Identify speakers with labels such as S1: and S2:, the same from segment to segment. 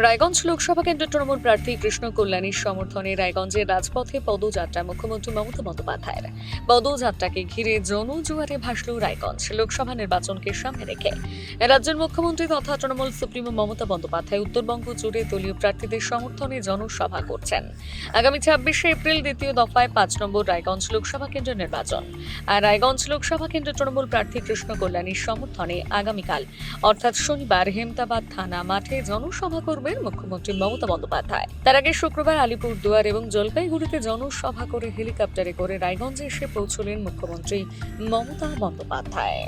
S1: রায়গঞ্জ লোকসভা কেন্দ্রের তৃণমূল প্রার্থী কৃষ্ণ কল্যাণীর সমর্থনে রায়গঞ্জের রাজপথে পদযাত্রা মুখ্যমন্ত্রী মমতা বন্দ্যোপাধ্যায়ের। পদযাত্রাকে ঘিরে জনজুয়ারে ভাসল রায়গঞ্জ। লোকসভা নির্বাচনকে সামনে রেখে রাজ্যের মুখ্যমন্ত্রী তথা তৃণমূল সুপ্রিমো মমতা বন্দ্যোপাধ্যায় উত্তরবঙ্গ জুড়ে দলীয় প্রার্থীদের সমর্থনে জনসভা করছেন। আগামী ছাব্বিশে এপ্রিল দ্বিতীয় দফায় পাঁচ নম্বর রায়গঞ্জ লোকসভা কেন্দ্রের নির্বাচন। আর রায়গঞ্জ লোকসভা কেন্দ্রের তৃণমূল প্রার্থী কৃষ্ণ কল্যাণীর সমর্থনে আগামীকাল, অর্থাৎ শনিবার, হেমতাবাদ থানা মাঠে জনসভা করবেন মুখ্যমন্ত্রী মমতা বন্দ্যোপাধ্যায় তার আগে শুক্রবার আলিপুরদুয়ার এবং জলপাইগুড়িতে জনসভা করে হেলিকপ্টারে করে রায়গঞ্জে এসে পৌঁছলেন মুখ্যমন্ত্রী মমতা বন্দ্যোপাধ্যায়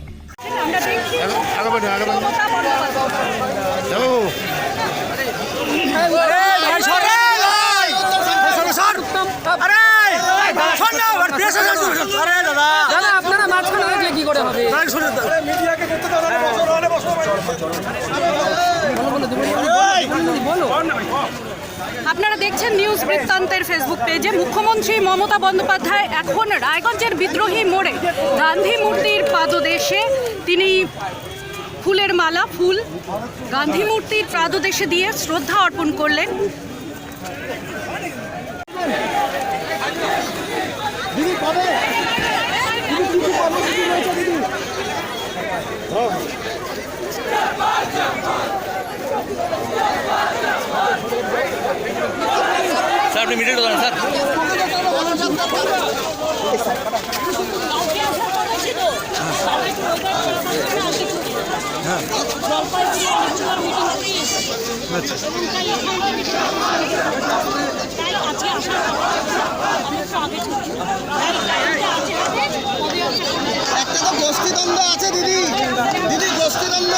S2: আপনারা
S3: দেখছেন নিউজ বৃত্তান্তের ফেসবুক পেজে মুখ্যমন্ত্রী মমতা বন্দ্যোপাধ্যায় এখন রায়গঞ্জের বিদ্রোহী মোড়ে। গান্ধী মূর্তির পাদদেশে তিনি ফুলের মালা, ফুল, গান্ধী মূর্তির পাদদেশে দিয়ে শ্রদ্ধা অর্পণ করলেন।
S4: আপনি মিডিয়াটা ধরেন স্যার।
S5: একটা তো গোষ্ঠীদ্বন্দ্ব আছে দিদি। দিদি গোষ্ঠীদ্বন্দ্ব।